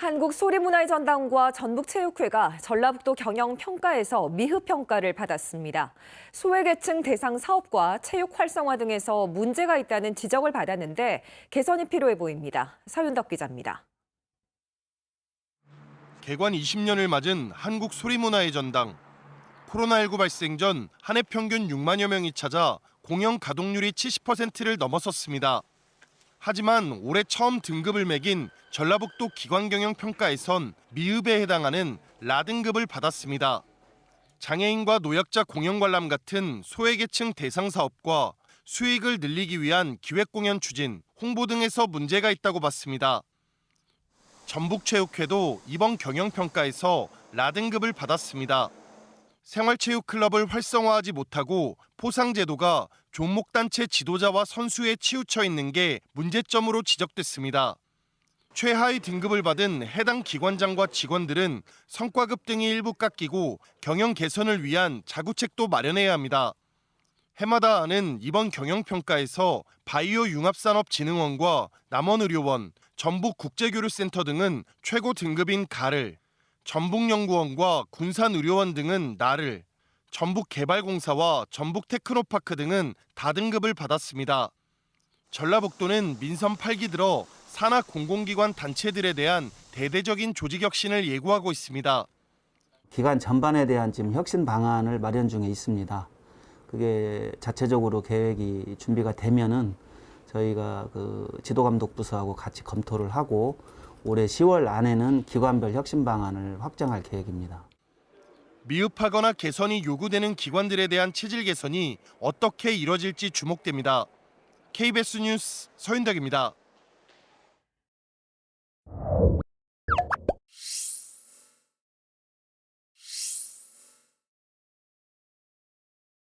한국 소리문화의 전당과 전북체육회가 전라북도 경영평가에서 미흡평가를 받았습니다. 소외계층 대상 사업과 체육 활성화 등에서 문제가 있다는 지적을 받았는데 개선이 필요해 보입니다. 서윤덕 기자입니다. 개관 20년을 맞은 한국 소리문화의 전당. 코로나19 발생 전 한 해 평균 6만여 명이 찾아 공연 가동률이 70%를 넘어섰습니다. 하지만 올해 처음 등급을 매긴 전라북도 기관경영평가에선 미흡에 해당하는 라등급을 받았습니다. 장애인과 노약자 공연 관람 같은 소외계층 대상 사업과 수익을 늘리기 위한 기획공연 추진, 홍보 등에서 문제가 있다고 봤습니다. 전북체육회도 이번 경영평가에서 라등급을 받았습니다. 생활체육클럽을 활성화하지 못하고 포상제도가 종목단체 지도자와 선수에 치우쳐 있는 게 문제점으로 지적됐습니다. 최하위 등급을 받은 해당 기관장과 직원들은 성과급 등이 일부 깎이고 경영 개선을 위한 자구책도 마련해야 합니다. 해마다 하는 이번 경영평가에서 바이오 융합산업진흥원과 남원의료원, 전북국제교류센터 등은 최고 등급인 가를, 전북연구원과 군산의료원 등은 나를, 전북개발공사와 전북테크노파크 등은 다등급을 받았습니다. 전라북도는 민선 8기 들어 산하 공공기관 단체들에 대한 대대적인 조직 혁신을 예고하고 있습니다. 기관 전반에 대한 지금 혁신 방안을 마련 중에 있습니다. 그게 자체적으로 계획이 준비가 되면은 저희가 그 지도감독 부서하고 같이 검토를 하고 올해 10월 안에는 기관별 혁신 방안을 확정할 계획입니다. 미흡하거나 개선이 요구되는 기관들에 대한 체질 개선이 어떻게 이뤄질지 주목됩니다. KBS 뉴스 서윤덕입니다.